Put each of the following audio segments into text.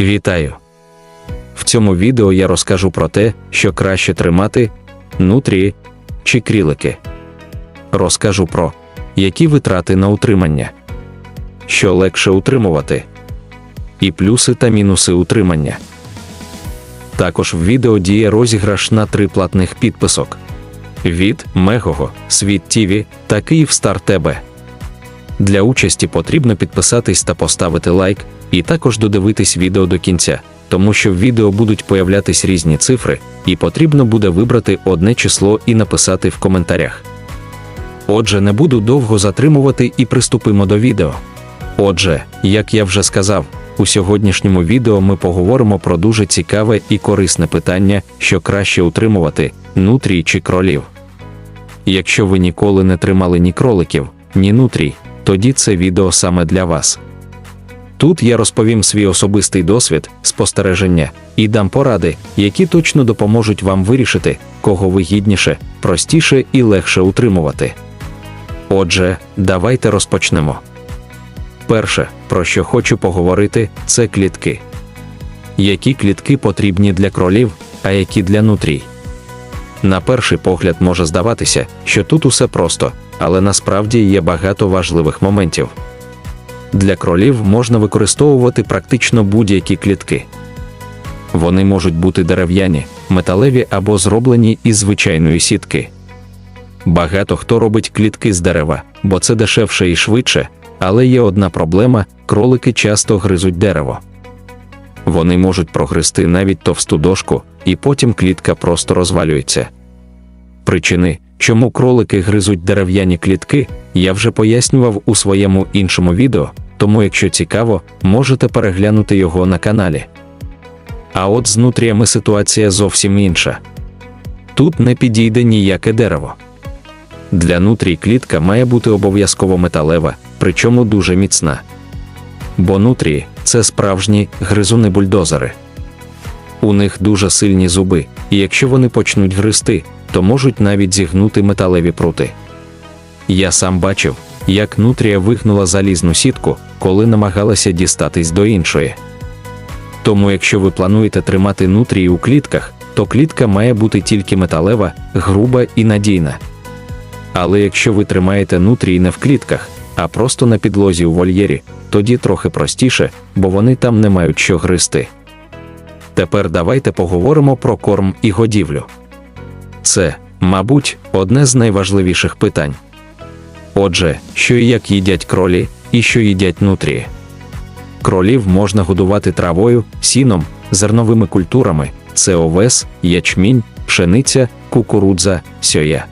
Вітаю! В цьому відео я розкажу про те, що краще тримати нутрії чи крілики. Розкажу про які витрати на утримання, що легше утримувати, і плюси та мінуси утримання. Також в відео діє розіграш на три платних підписок від Мегого, Світ ТІВІ та Київстар ТБ. Для участі потрібно підписатись та поставити лайк, і також додивитись відео до кінця, тому що в відео будуть появлятись різні цифри, і потрібно буде вибрати одне число і написати в коментарях. Отже, не буду довго затримувати і приступимо до відео. Отже, як я вже сказав, у сьогоднішньому відео ми поговоримо про дуже цікаве і корисне питання, що краще утримувати нутрій чи кролів. Якщо ви ніколи не тримали ні кроликів, ні нутрій, тоді це відео саме для вас. Тут я розповім свій особистий досвід, спостереження і дам поради, які точно допоможуть вам вирішити, кого вигідніше, простіше і легше утримувати. Отже, давайте розпочнемо. Перше, про що хочу поговорити, це клітки. Які клітки потрібні для кролів, а які для нутрій. На перший погляд може здаватися, що тут усе просто, але насправді є багато важливих моментів. Для кролів можна використовувати практично будь-які клітки. Вони можуть бути дерев'яні, металеві або зроблені із звичайної сітки. Багато хто робить клітки з дерева, бо це дешевше і швидше, але є одна проблема: кролики часто гризуть дерево. Вони можуть прогризти навіть товсту дошку, і потім клітка просто розвалюється. Причини, чому кролики гризуть дерев'яні клітки, я вже пояснював у своєму іншому відео, тому якщо цікаво, можете переглянути його на каналі. А от з нутріями ситуація зовсім інша. Тут не підійде ніяке дерево. Для нутрій клітка має бути обов'язково металева, причому дуже міцна. Бо нутрії це справжні гризуни бульдозери. У них дуже сильні зуби, і якщо вони почнуть гризти, то можуть навіть зігнути металеві прути. Я сам бачив, як нутрія вигнула залізну сітку, коли намагалася дістатись до іншої. Тому, якщо ви плануєте тримати нутрії у клітках, то клітка має бути тільки металева, груба і надійна. Але якщо ви тримаєте нутрії не в клітках, а просто на підлозі у вольєрі, тоді трохи простіше, бо вони там не мають що гризти. Тепер давайте поговоримо про корм і годівлю. Це, мабуть, одне з найважливіших питань. Отже, що і як їдять кролі, і що їдять нутрії. Кролів можна годувати травою, сіном, зерновими культурами, це овес, ячмінь, пшениця, кукурудза, сьоя.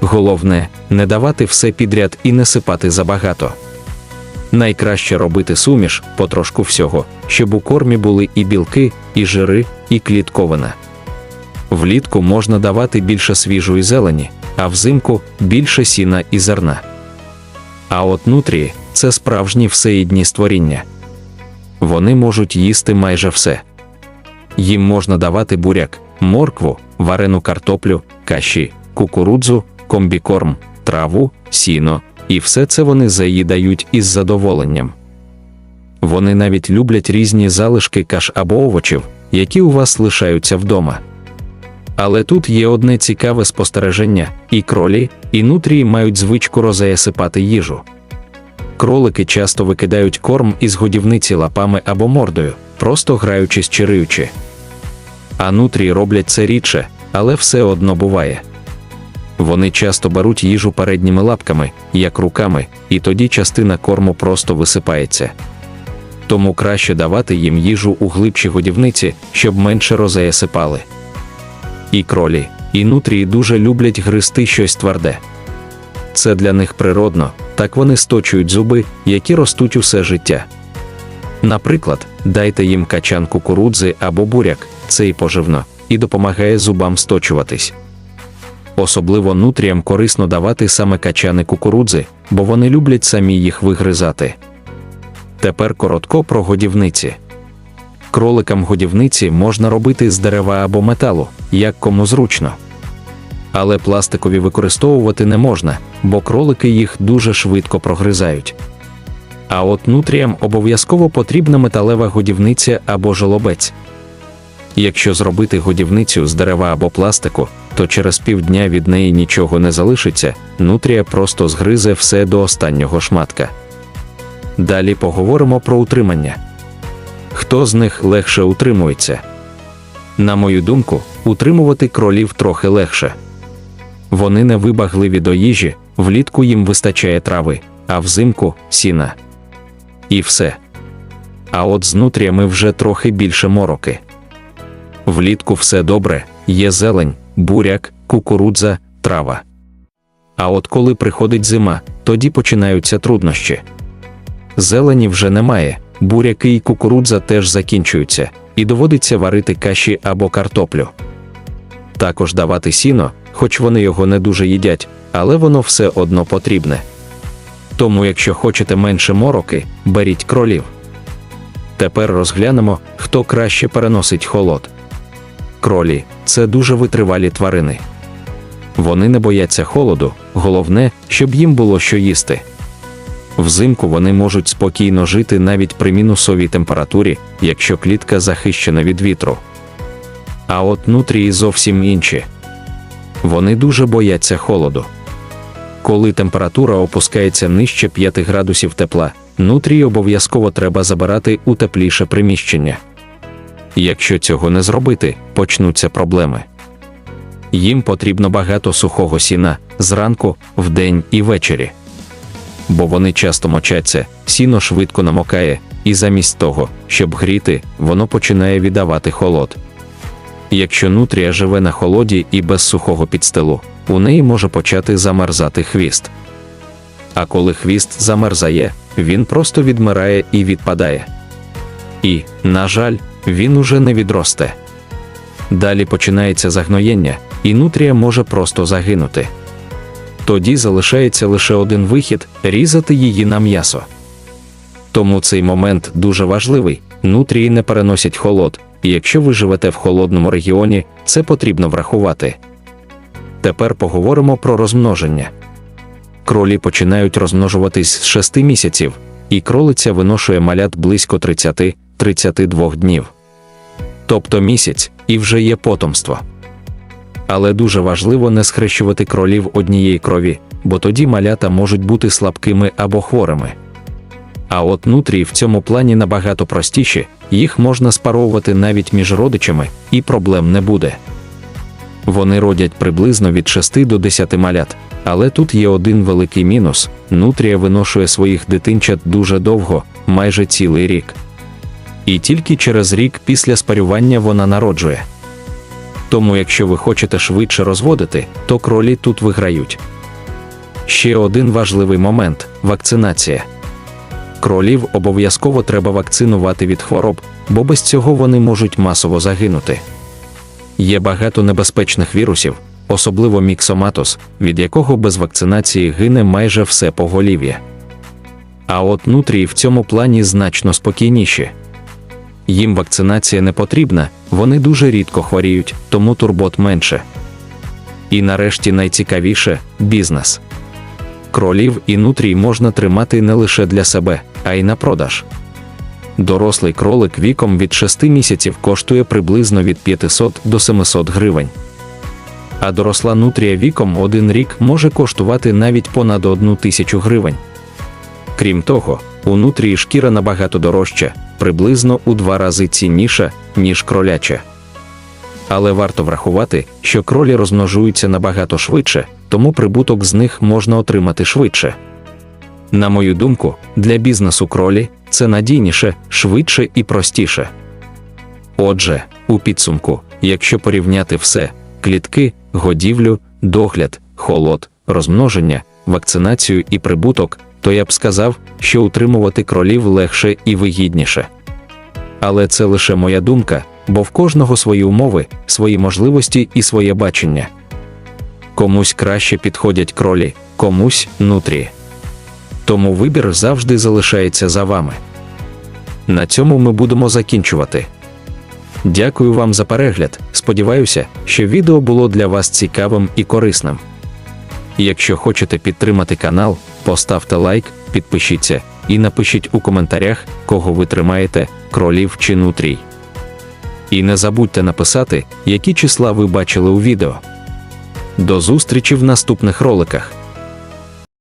Головне не давати все підряд і не сипати забагато. Найкраще робити суміш потрошку всього, щоб у кормі були і білки, і жири, і клітковина. Влітку можна давати більше свіжої зелені, а взимку більше сіна і зерна. А от нутрії це справжні всеїдні створіння. Вони можуть їсти майже все. Їм можна давати буряк, моркву, варену картоплю, каші, кукурудзу, комбікорм, траву, сіно, і все це вони заїдають із задоволенням. Вони навіть люблять різні залишки каш або овочів, які у вас лишаються вдома. Але тут є одне цікаве спостереження: і кролі, і нутрії мають звичку розаясипати їжу. Кролики часто викидають корм із годівниці лапами або мордою, просто граючись чи риючи. А нутрії роблять це рідше, але все одно буває. Вони часто беруть їжу передніми лапками, як руками, і тоді частина корму просто висипається. Тому краще давати їм їжу у глибшій годівниці, щоб менше розаясипали. І кролі, і нутрії дуже люблять гризти щось тверде. Це для них природно, так вони сточують зуби, які ростуть усе життя. Наприклад, дайте їм качан кукурудзи або буряк, це і поживно, і допомагає зубам сточуватись. Особливо нутріям корисно давати саме качани кукурудзи, бо вони люблять самі їх вигризати. Тепер коротко про годівниці. Кроликам годівниці можна робити з дерева або металу, як кому зручно. Але пластикові використовувати не можна, бо кролики їх дуже швидко прогризають. А от нутріям обов'язково потрібна металева годівниця або жолобець. Якщо зробити годівницю з дерева або пластику, то через півдня від неї нічого не залишиться, нутрія просто згризе все до останнього шматка. Далі поговоримо про утримання. Хто з них легше утримується? На мою думку, утримувати кролів трохи легше. Вони не вибагливі до їжі, влітку їм вистачає трави, а взимку сіна. І все. А от з нутріями вже трохи більше мороки. Влітку все добре, є зелень, буряк, кукурудза, трава. А от коли приходить зима, тоді починаються труднощі. Зелені вже немає, буряки і кукурудза теж закінчуються, і доводиться варити каші або картоплю. Також давати сіно, хоч вони його не дуже їдять, але воно все одно потрібне. Тому, якщо хочете менше мороки, беріть кролів. Тепер розглянемо, хто краще переносить холод. Кролі це дуже витривалі тварини. Вони не бояться холоду, головне, щоб їм було що їсти. Взимку вони можуть спокійно жити навіть при мінусовій температурі, якщо клітка захищена від вітру. А от нутрії зовсім інші. Вони дуже бояться холоду. Коли температура опускається нижче 5 градусів тепла, нутрії обов'язково треба забирати у тепліше приміщення. Якщо цього не зробити, почнуться проблеми. Їм потрібно багато сухого сіна зранку, вдень і ввечері. Бо вони часто мочаться, сіно швидко намокає, і замість того, щоб гріти, воно починає віддавати холод. Якщо нутрія живе на холоді і без сухого підстилу, у неї може почати замерзати хвіст. А коли хвіст замерзає, він просто відмирає і відпадає. І, на жаль, він уже не відросте. Далі починається загноєння, і нутрія може просто загинути. Тоді залишається лише один вихід різати її на м'ясо. Тому цей момент дуже важливий. Нутрії не переносять холод, і якщо ви живете в холодному регіоні, це потрібно врахувати. Тепер поговоримо про розмноження. Кролі починають розмножуватись з 6 місяців, і кролиця виношує малят близько 30-32 днів. Тобто місяць і вже є потомство. Але дуже важливо не схрещувати кролів однієї крові, бо тоді малята можуть бути слабкими або хворими. А от нутрії в цьому плані набагато простіші, їх можна спаровувати навіть між родичами, і проблем не буде. Вони родять приблизно від 6 до 10 малят, але тут є один великий мінус: нутрія виношує своїх дитинчат дуже довго, майже цілий рік. І тільки через рік після спарювання вона народжує. Тому, якщо ви хочете швидше розводити, то кролі тут виграють. Ще один важливий момент вакцинація. Кролів обов'язково треба вакцинувати від хвороб, бо без цього вони можуть масово загинути. Є багато небезпечних вірусів, особливо міксоматоз, від якого без вакцинації гине майже все поголів'я. А от нутрії в цьому плані значно спокійніші. Їм вакцинація не потрібна, вони дуже рідко хворіють, тому турбот менше. І нарешті найцікавіше бізнес. Кролів і нутрій можна тримати не лише для себе, а й на продаж. Дорослий кролик віком від 6 місяців коштує приблизно від 500 до 700 гривень. А доросла нутрія віком один рік може коштувати навіть понад 1 тисячу гривень. Крім того, у нутрії шкіра набагато дорожча, приблизно у два рази цінніша, ніж кроляча. Але варто врахувати, що кролі розмножуються набагато швидше, тому прибуток з них можна отримати швидше. На мою думку, для бізнесу кролі це надійніше, швидше і простіше. Отже, у підсумку, якщо порівняти все клітки, годівлю, догляд, холод, розмноження, вакцинацію і прибуток, то я б сказав, що утримувати кролів легше і вигідніше. Але це лише моя думка, бо в кожного свої умови, свої можливості і своє бачення. Комусь краще підходять кролі, комусь нутрі. Тому вибір завжди залишається за вами. На цьому ми будемо закінчувати. Дякую вам за перегляд. Сподіваюся, що відео було для вас цікавим і корисним. Якщо хочете підтримати канал, поставте лайк, підпишіться і напишіть у коментарях, кого ви тримаєте, кролів чи нутрій. І не забудьте написати, які числа ви бачили у відео. До зустрічі в наступних роликах.